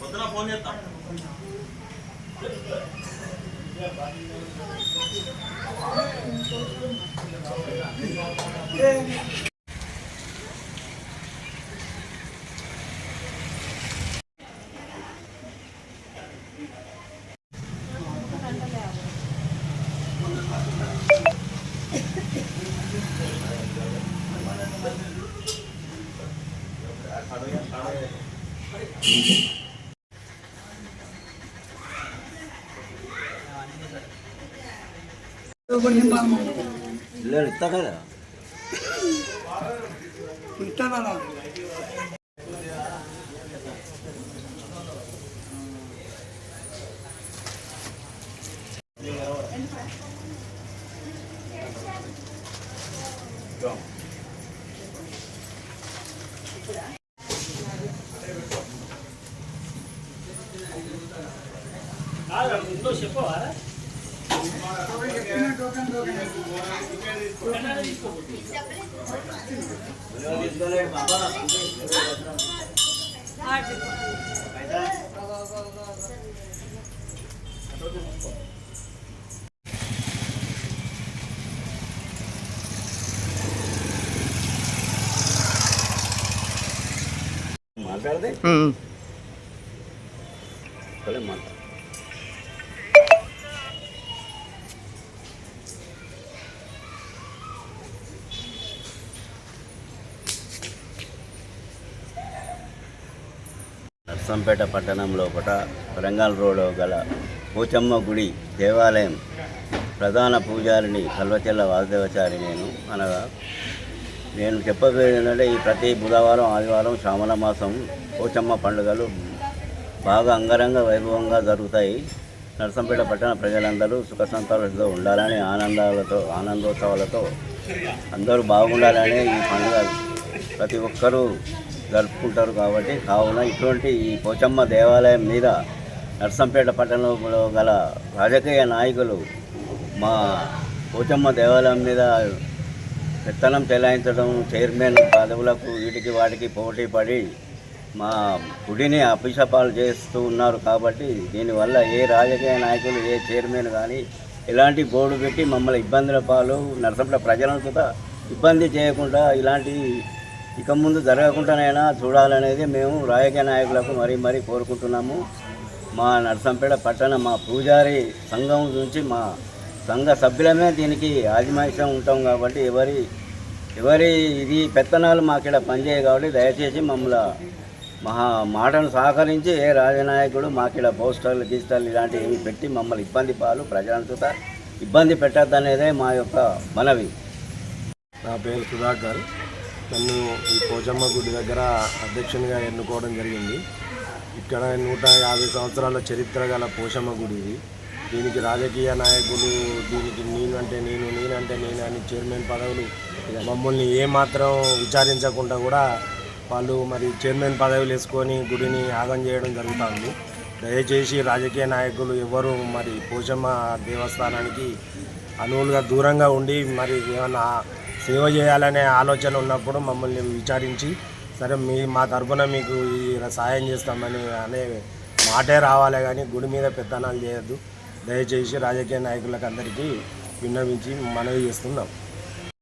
పొద్దున ఫోన్ చేస్తాం పిల్లలు ఇస్తా కదా ఇస్తానా మాట్లాడితే సరే మాట్లాడు నర్సంపేట పట్టణం లోపల వరంగల్ రోడ్ గల పోచమ్మ గుడి దేవాలయం ప్రధాన పూజారిని కల్వచెల్ల వాసుదేవచారి నేను అనగా నేను చెప్పబోయేది ఏంటంటే ఈ ప్రతి బుధవారం ఆదివారం శ్రావణ మాసం పోచమ్మ పండుగలు బాగా అంగరంగ వైభవంగా జరుగుతాయి. నరసంపేట పట్టణ ప్రజలందరూ సుఖ సంతోషాలతో ఉండాలని ఆనందాలతో ఆనందోత్సవాలతో అందరూ బాగుండాలని ఈ పండుగ ప్రతి ఒక్కరూ జరుపుకుంటారు కాబట్టి కావున ఇటువంటి ఈ పోచమ్మ దేవాలయం మీద నర్సంపేట పట్టణంలో గల రాజకీయ నాయకులు మా పోచమ్మ దేవాలయం మీద పెత్తనం చెలాయించడం చైర్మన్ పదవులకు వీటికి వాటికి పోటీ పడి మా గుడిని అభిషపాలు చేస్తూ ఉన్నారు కాబట్టి దీనివల్ల ఏ రాజకీయ నాయకులు ఏ చైర్మన్ కానీ ఇలాంటి బోర్డు పెట్టి మమ్మల్ని ఇబ్బందుల పాలు నరసంపేట ప్రజలను కూడా ఇబ్బంది చేయకుండా ఇలాంటి ఇక ముందు జరగకుండానైనా చూడాలనేది మేము రాజకీయ నాయకులకు మరీ మరీ కోరుకుంటున్నాము. మా నరసంపేట పట్టణ మా పూజారి సంఘం నుంచి మా సంఘ సభ్యులమే దీనికి ఆదిమాయిషం ఉంటాం కాబట్టి ఎవరి ఎవరి ఇది పెత్తనాలు మాకు ఇక్కడ పనిచేయ కాబట్టి దయచేసి మమ్మల్ని మహా మాటను సహకరించి ఏ రాజనాయకుడు మాకు ఇక్కడ పోస్టర్లు గీస్టర్లు ఇలాంటివి ఏమి పెట్టి మమ్మల్ని ఇబ్బంది పాలు ప్రజలంతా ఇబ్బంది పెట్టద్దనేదే మా యొక్క మనవి. నా పేరు సుధాకర్. నన్ను ఈ పోచమ్మ గుడి దగ్గర అధ్యక్షునిగా ఎన్నుకోవడం జరిగింది. ఇక్కడ నూట యాభై సంవత్సరాల చరిత్ర గల పోచమ్మ గుడి ఇది. దీనికి రాజకీయ నాయకులు దీనికి నేనంటే నేను నేనంటే నేను అని చైర్మన్ పదవులు మమ్మల్ని ఏమాత్రం విచారించకుండా కూడా వాళ్ళు మరి చైర్మన్ పదవులు వేసుకొని గుడిని ఆగం చేయడం జరుగుతుంది దయచేసి రాజకీయ నాయకులు ఎవరు మరి పోచమ్మ దేవస్థానానికి అనువులుగా దూరంగా ఉండి మరి ఏమన్నా సేవ చేయాలనే ఆలోచన ఉన్నప్పుడు మమ్మల్ని విచారించి సరే మీ మా తరఫున మీకు ఈ సాయం చేస్తామని అనే మాటే రావాలి కానీ గుడి మీద పెత్తనాలు చేయొద్దు. దయచేసి రాజకీయ నాయకులకు అందరికీ విన్నవించి మనవి చేస్తున్నాం.